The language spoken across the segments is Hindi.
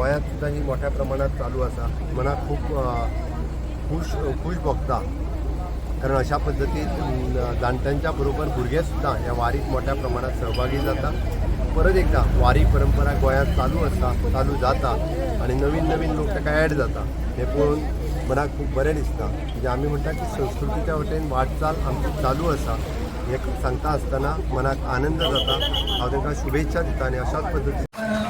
गोंयांत सुद्दां ही मोठ्या प्रमाणात चालू आसा मनाक खूब खुश खूश खूश भोगता. कारण अशा पद्दतीन जाणट्यांच्या बरोबर भुरगे सुद्दां ह्या वारीक मोठ्या प्रमाणात सहभागी जाता परत एकदा वारी परंपरा गोंयांत चालू आसा चालू जाता आणि नवीन नवीन लोक ताका ॲड जाता. हे पळोवन मनाक खूब बरें दिसता. म्हणजे आमी म्हणटा की संस्कृतीच्या वटेन वाटचाल आमची चालू आसा हे सांगता आसतना मनाक आनंद जाता. हांव तांकां शुभेच्छा दिता आनी अशाच पद्दतीन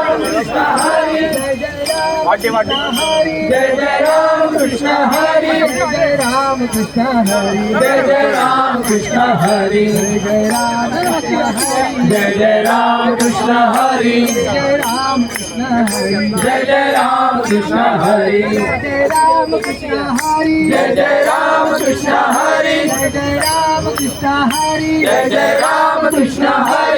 वाटे वाटे। जय जय राम कृष्ण हरि। जय राम कृष्ण हरि जय जय राम कृष्ण हरि। जय राम कृष्ण हरि जय जय राम कृष्ण हरि। जय राम कृष्ण जय जय राम कृष्ण हरि जय राम कृष्ण हरि। जय जय राम कृष्ण हरि। जय जय राम कृष्ण हरि। जय जय राम कृष्ण हरि।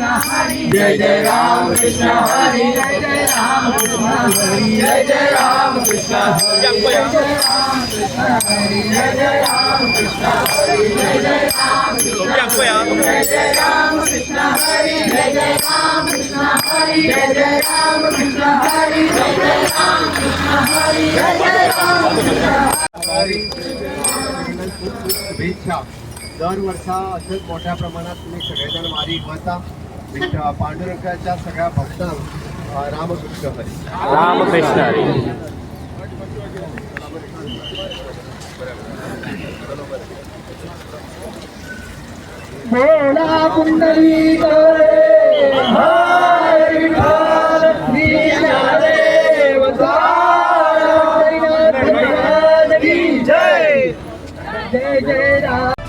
कृष्ण हरि जय जय राम कृष्ण हरि जय जय राम कृष्ण हरि जय जय राम कृष्ण हरि जय जय राम कृष्ण हरि जय जय राम कृष्ण हरि जय जय राम कृष्ण जय जय राम कृष्ण हरि जय जय राम कृष्ण हरि जय जय राम कृष्ण हरि जय जय राम कृष्ण हरि जय जय राम कृष्ण हरी शुभेच्छा दरवर्षा असंच मोठ्या प्रमाणात तुम्ही सगळेजण वारी होता विठ्ठल पांडुरंगाच्या सगळ्या रामकृष्ण हरी रामकृष्ण हरी मोळा कुंडली जय जय राम.